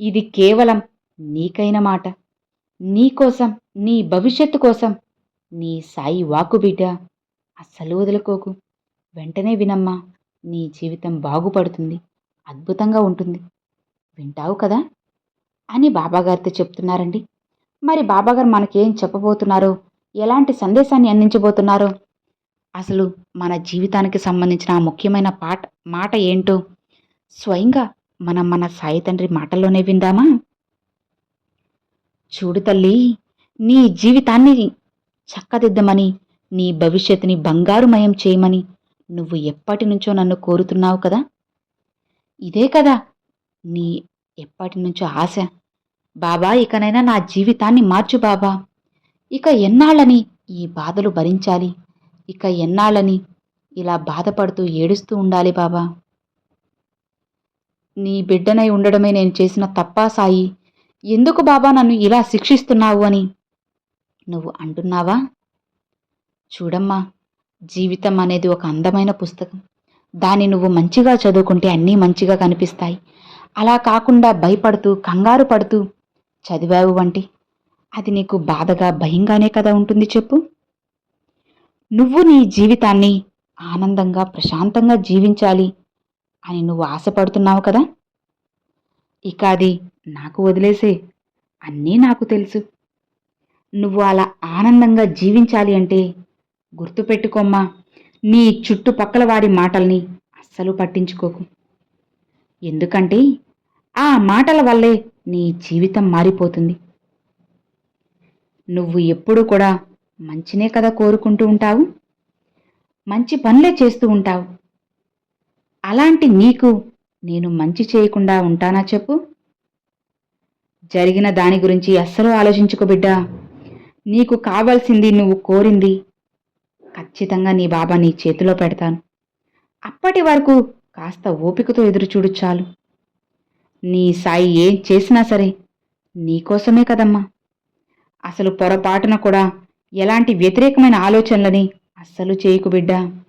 ఇది కేవలం నీకైన మాట. నీకోసం నీ భవిష్యత్తు కోసం నీ సాయి వాకు బిడ్డ అస్సలు వదులుకోకు. వెంటనే వినమ్మా నీ జీవితం బాగుపడుతుంది అద్భుతంగా ఉంటుంది. వింటావు కదా? అని బాబాగారితో చెప్తున్నారండి. మరి బాబాగారు మనకేం చెప్పబోతున్నారో ఎలాంటి సందేశాన్ని అందించబోతున్నారో? అసలు మన జీవితానికి సంబంధించిన ముఖ్యమైన పాట మాట ఏంటో? స్వయంగా మనం మన సాయి తండ్రి మాటల్లోనే విందామా? చూడు తల్లి నీ జీవితాన్ని చక్కదిద్దమని నీ భవిష్యత్తుని బంగారుమయం చేయమని నువ్వు ఎప్పటి నుంచో నన్ను కోరుతున్నావు కదా? ఇదే కదా నీ ఎప్పటి నుంచో ఆశ. బాబా ఇకనైనా నా జీవితాన్ని మార్చు బాబా. ఇక ఎన్నాళ్ళని ఈ బాధలు భరించాలి? ఇక ఎన్నాళ్ళని ఇలా బాధపడుతూ ఏడుస్తూ ఉండాలి బాబా. నీ బిడ్డనై ఉండడమే నేను చేసిన తప్పా సాయి? ఎందుకు బాబా నన్ను ఇలా శిక్షిస్తున్నావు అని? నువ్వు అంటున్నావా? చూడమ్మా జీవితం అనేది ఒక అందమైన పుస్తకం. దాన్ని నువ్వు మంచిగా చదువుకుంటే అన్నీ మంచిగా కనిపిస్తాయి. అలా కాకుండా భయపడుతూ కంగారు పడుతూ చదివావు వంటి. అది నీకు బాధగా భయంగానే కదా ఉంటుంది చెప్పు. నువ్వు నీ జీవితాన్ని ఆనందంగా ప్రశాంతంగా జీవించాలి. అని నువ్వు ఆశపడుతున్నావు కదా? ఇక అది నాకు వదిలేసే అన్నీ నాకు తెలుసు. నువ్వు అలా ఆనందంగా జీవించాలి అంటే గుర్తుపెట్టుకోమ్మా నీ చుట్టుపక్కల వారి మాటల్ని అస్సలు పట్టించుకోకు. ఎందుకంటే ఆ మాటల వల్లే నీ జీవితం మారిపోతుంది. నువ్వు ఎప్పుడూ కూడా మంచినే కదా కోరుకుంటూ ఉంటావు? మంచి పనులే చేస్తూ ఉంటావు. అలాంటి నీకు నేను మంచి చేయకుండా ఉంటానా చెప్పు? జరిగిన దాని గురించి అస్సలు ఆలోచించుకో బిడ్డా. నీకు కావాల్సింది నువ్వు కోరింది ఖచ్చితంగా నీ బాబా నీ చేతిలో పెడతాను. అప్పటి వరకు కాస్త ఓపికతో ఎదురుచూడు చాలు. నీ సాయి ఏం చేసినా సరే నీకోసమే కదమ్మా. అసలు పొరపాటున కూడా ఎలాంటి వ్యతిరేకమైన ఆలోచనలని అస్సలు చేయకు బిడ్డా.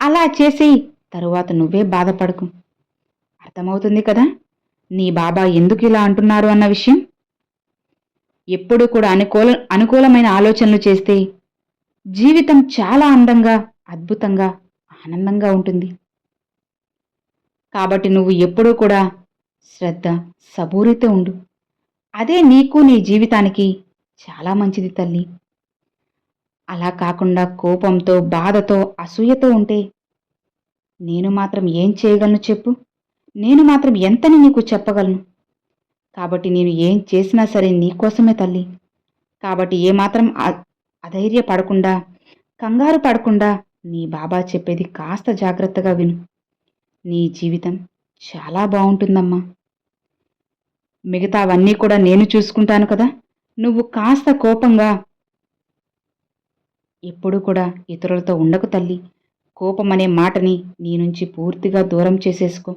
అలా చేసి తరువాత నువ్వే బాధపడకు. అర్థమవుతుంది కదా? నీ బాబా ఎందుకు ఇలా అంటున్నారు అన్న విషయం? ఎప్పుడూ కూడా అనుకూల అనుకూలమైన ఆలోచనలు చేస్తే జీవితం చాలా అందంగా అద్భుతంగా ఆనందంగా ఉంటుంది. కాబట్టి నువ్వు ఎప్పుడూ కూడా శ్రద్ధ సబూరితో ఉండు. అదే నీకు నీ జీవితానికి చాలా మంచిది తల్లి. అలా కాకుండా కోపంతో బాధతో అసూయతో ఉంటే నేను మాత్రం ఏం చేయగలను చెప్పు? నేను మాత్రం ఎంతని నీకు చెప్పగలను? కాబట్టి నేను ఏం చేసినా సరే నీకోసమే తల్లి. కాబట్టి ఏమాత్రం అ- అధైర్య పడకుండా కంగారు పడకుండా నీ బాబా చెప్పేది కాస్త జాగ్రత్తగా విను. నీ జీవితం చాలా బాగుంటుందమ్మా. మిగతావన్నీ కూడా నేను చూసుకుంటాను కదా? నువ్వు కాస్త కోపంగా ఎప్పుడూ కూడా ఇతరులతో ఉండకు తల్లి. కోపం అనే మాటని నీ నుంచి పూర్తిగా దూరం చేసేసుకో.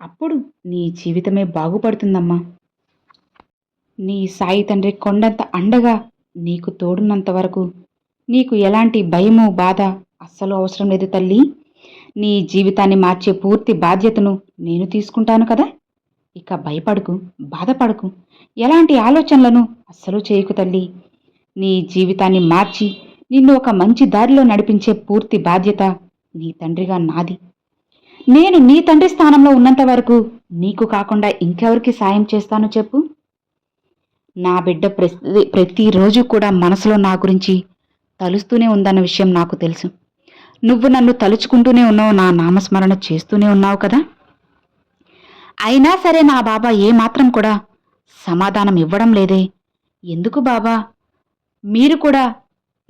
అప్పుడు నీ జీవితమే బాగుపడుతుందమ్మా. నీ సాయి తండ్రి కొండంత అండగా నీకు తోడున్నంత వరకు నీకు ఎలాంటి భయము బాధ అస్సలు అవసరం లేదు తల్లి. నీ జీవితాన్ని మార్చే పూర్తి బాధ్యతను నేను తీసుకుంటాను కదా. ఇక భయపడకు బాధపడకు ఎలాంటి ఆలోచనలను అస్సలు చేయకు తల్లి. నీ జీవితాన్ని మార్చి నిన్ను ఒక మంచి దారిలో నడిపించే పూర్తి బాధ్యత నీ తండ్రిగా నాది. నేను నీ తండ్రి స్థానంలో ఉన్నంత వరకు నీకు కాకుండా ఇంకెవరికి సాయం చేస్తాను చెప్పు? నా బిడ్డ ప్రతి ప్రతిరోజు కూడా మనసులో నా గురించి తలుస్తూనే ఉందన్న విషయం నాకు తెలుసు. నువ్వు నన్ను తలుచుకుంటూనే ఉన్నావు నా నామస్మరణ చేస్తూనే ఉన్నావు కదా? అయినా సరే నా బాబా ఏమాత్రం కూడా సమాధానం ఇవ్వడం లేదే. ఎందుకు బాబా? మీరు కూడా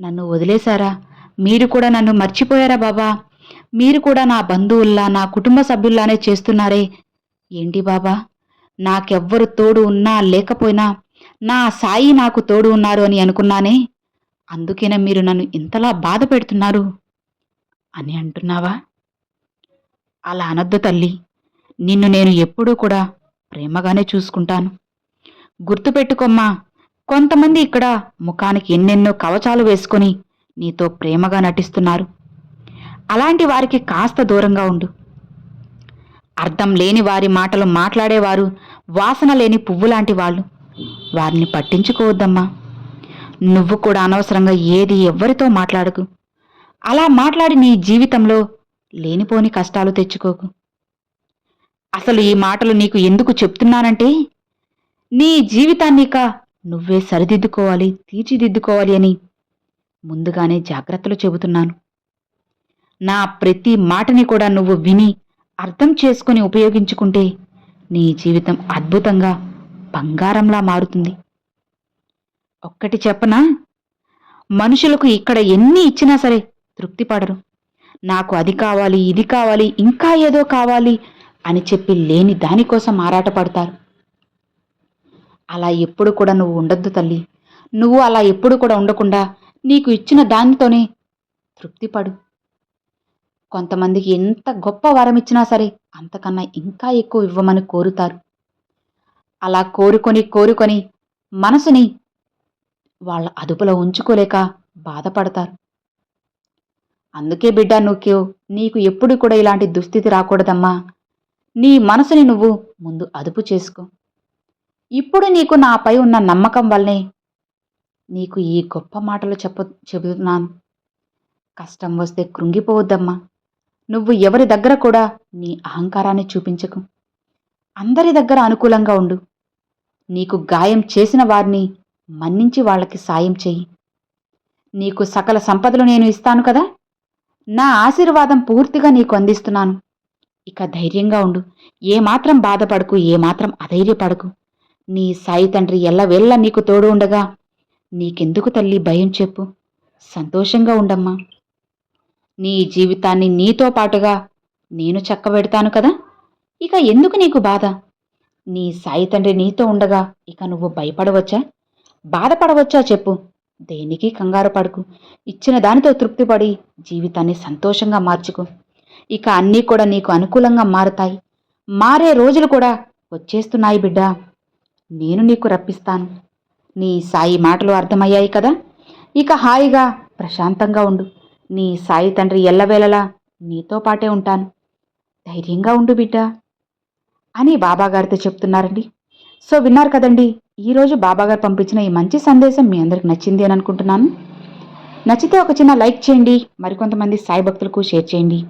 నన్ను వదిలేశారా? మీరు కూడా నన్ను మర్చిపోయారా బాబా? మీరు కూడా నా బంధువుల్లా నా కుటుంబ సభ్యుల్లానే చేస్తున్నారే. ఏంటి బాబా? నాకెవ్వరు తోడు ఉన్నా లేకపోయినా నా సాయి నాకు తోడు ఉన్నారు అని అనుకున్నానే. అందుకేనా మీరు నన్ను ఇంతలా బాధ పెడుతున్నారు అని అంటున్నావా? అలా అనొద్దు తల్లి. నిన్ను నేను ఎప్పుడూ కూడా ప్రేమగానే చూసుకుంటాను. గుర్తుపెట్టుకోమ్మా. కొంతమంది ఇక్కడ ముఖానికి ఎన్నెన్నో కవచాలు వేసుకొని నీతో ప్రేమగా నటిస్తున్నారు. అలాంటి వారికి కాస్త దూరంగా ఉండు. అర్థం లేని వారి మాటలు మాట్లాడేవారు వాసన లేని పువ్వు లాంటి వాళ్ళు. వారిని పట్టించుకోవద్దమ్మా. నువ్వు కూడా అనవసరంగా ఏది ఎవ్వరితో మాట్లాడకు. అలా మాట్లాడి నీ జీవితంలో లేనిపోని కష్టాలు తెచ్చుకోకు. అసలు ఈ మాటలు నీకు ఎందుకు చెప్తున్నానంటే నీ జీవితాన్నిక నువ్వే సరిదిద్దుకోవాలి తీర్చిదిద్దుకోవాలి అని ముందుగానే జాగ్రత్తలు చెబుతున్నాను. నా ప్రతి మాటని కూడా నువ్వు విని అర్థం చేసుకుని ఉపయోగించుకుంటే నీ జీవితం అద్భుతంగా బంగారంలా మారుతుంది. ఒక్కటి చెప్పనా? మనుషులకు ఇక్కడ ఎన్ని ఇచ్చినా సరే తృప్తి పడరు. నాకు అది కావాలి ఇది కావాలి ఇంకా ఏదో కావాలి అని చెప్పి లేని దానికోసం ఆరాటపడతారు. అలా ఎప్పుడు కూడా నువ్వు ఉండొద్దు తల్లి. నువ్వు అలా ఎప్పుడు కూడా ఉండకుండా నీకు ఇచ్చిన దానితోనే తృప్తిపడు. కొంతమందికి ఎంత గొప్ప వరం ఇచ్చినా సరే అంతకన్నా ఇంకా ఎక్కువ ఇవ్వమని కోరుతారు. అలా కోరుకొని కోరుకొని మనసుని వాళ్ళ అదుపులో ఉంచుకోలేక బాధపడతారు. అందుకే బిడ్డ నువ్వు నీకు ఎప్పుడు కూడా ఇలాంటి దుస్థితి రాకూడదమ్మా. నీ మనసుని నువ్వు ముందు అదుపు చేసుకో. ఇప్పుడు నీకు నాపై ఉన్న నమ్మకం వల్లనే నీకు ఈ గొప్ప మాటలు చెప్ప చెబుతున్నాను. కష్టం వస్తే కృంగిపోవద్దమ్మా. నువ్వు ఎవరి దగ్గర కూడా నీ అహంకారాన్ని చూపించకు. అందరి దగ్గర అనుకూలంగా ఉండు. నీకు గాయం చేసిన వారిని మన్నించి వాళ్ళకి సాయం చెయ్యి. నీకు సకల సంపదలు నేను ఇస్తాను కదా? నా ఆశీర్వాదం పూర్తిగా నీకు అందిస్తున్నాను. ఇక ధైర్యంగా ఉండు. ఏమాత్రం బాధపడకు ఏమాత్రం అధైర్యపడకు. నీ సాయి తండ్రి ఎల్లవేళ్ళ నీకు తోడు ఉండగా నీకెందుకు తల్లి భయం చెప్పు? సంతోషంగా ఉండమ్మా. నీ జీవితాన్ని నీతో పాటుగా నేను చక్కబెడతాను కదా? ఇక ఎందుకు నీకు బాధ? నీ సాయి తండ్రి నీతో ఉండగా ఇక నువ్వు భయపడవచ్చా? బాధపడవచ్చా చెప్పు? దేనికి కంగారు పడుకు? ఇచ్చిన దానితో తృప్తిపడి జీవితాన్ని సంతోషంగా మార్చుకో. ఇక అన్నీ కూడా నీకు అనుకూలంగా మారుతాయి. మారే రోజులు కూడా వచ్చేస్తున్నాయి బిడ్డా. నేను నీకు రప్పిస్తాను. నీ సాయి మాటలు అర్థమయ్యాయి కదా? ఇక హాయిగా ప్రశాంతంగా ఉండు. నీ సాయి తండ్రి ఎల్లవేళలా నీతో పాటే ఉంటాను. ధైర్యంగా ఉండు బిడ్డ. అని బాబాగారితో చెప్తున్నారండి. సో విన్నారు కదండి ఈరోజు బాబాగారు పంపించిన ఈ మంచి సందేశం మీ అందరికి నచ్చింది అని అనుకుంటున్నాను. నచ్చితే ఒక చిన్న లైక్ చేయండి మరికొంతమంది సాయి భక్తులకు షేర్ చేయండి.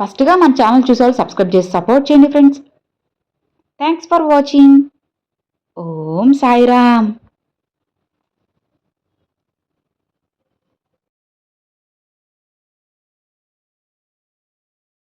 ఫస్ట్గా మన ఛానల్ చూసేవాళ్ళు సబ్స్క్రైబ్ చేసి సపోర్ట్ చేయండి friends. Thanks for watching Om Sairam.